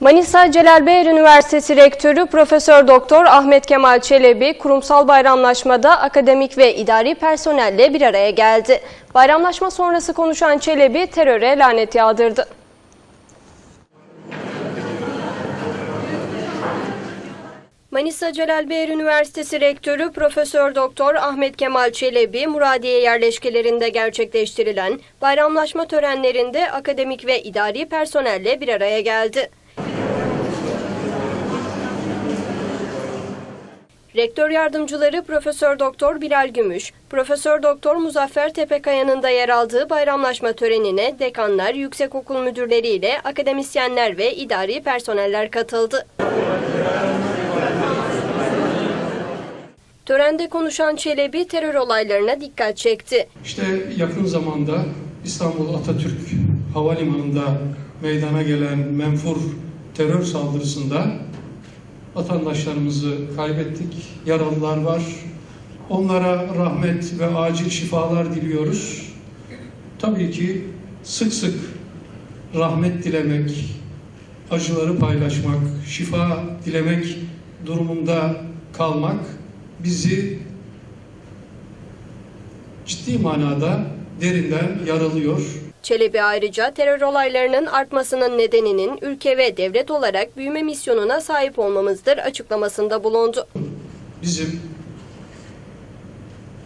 Manisa Celal Üniversitesi Rektörü Profesör Doktor Ahmet Kemal Çelebi kurumsal bayramlaşmada akademik ve idari personelle bir araya geldi. Bayramlaşma sonrası konuşan Çelebi teröre lanet yağdırdı. Manisa Celal Bayar Üniversitesi Rektörü Profesör Doktor Ahmet Kemal Çelebi, Muradiye yerleşkelerinde gerçekleştirilen bayramlaşma törenlerinde akademik ve idari personelle bir araya geldi. Rektör yardımcıları Profesör Doktor Bilal Gümüş, Profesör Doktor Muzaffer Tepekaya'nın da yer aldığı bayramlaşma törenine dekanlar, yüksekokul müdürleriyle akademisyenler ve idari personeller katıldı. Törende konuşan Çelebi terör olaylarına dikkat çekti. İşte yakın zamanda İstanbul Atatürk Havalimanı'nda meydana gelen menfur terör saldırısında vatandaşlarımızı kaybettik. Yaralılar var. Onlara rahmet ve acil şifalar diliyoruz. Tabii ki sık sık rahmet dilemek, acıları paylaşmak, şifa dilemek durumunda kalmak bizi ciddi manada derinden yaralıyor. Çelebi ayrıca terör olaylarının artmasının nedeninin ülke ve devlet olarak büyüme misyonuna sahip olmamızdır açıklamasında bulundu. Bizim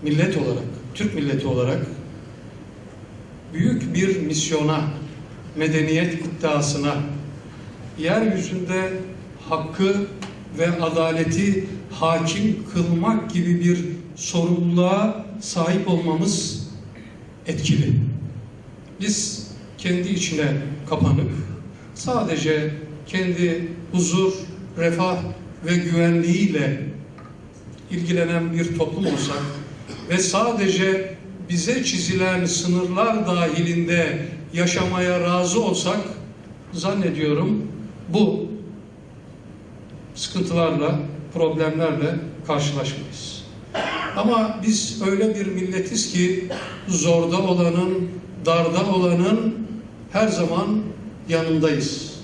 millet olarak, Türk milleti olarak büyük bir misyona, medeniyet iddiasına, yeryüzünde hakkı ve adaleti hakim kılmak gibi bir sorumluluğa sahip olmamız etkili. Biz kendi içine kapanık, sadece kendi huzur, refah ve güvenliğiyle ilgilenen bir toplum olsak ve sadece bize çizilen sınırlar dahilinde yaşamaya razı olsak zannediyorum bu sıkıntılarla, problemlerle karşılaşmayız. Ama biz öyle bir milletiz ki zorda olanın, darda olanın her zaman yanındayız.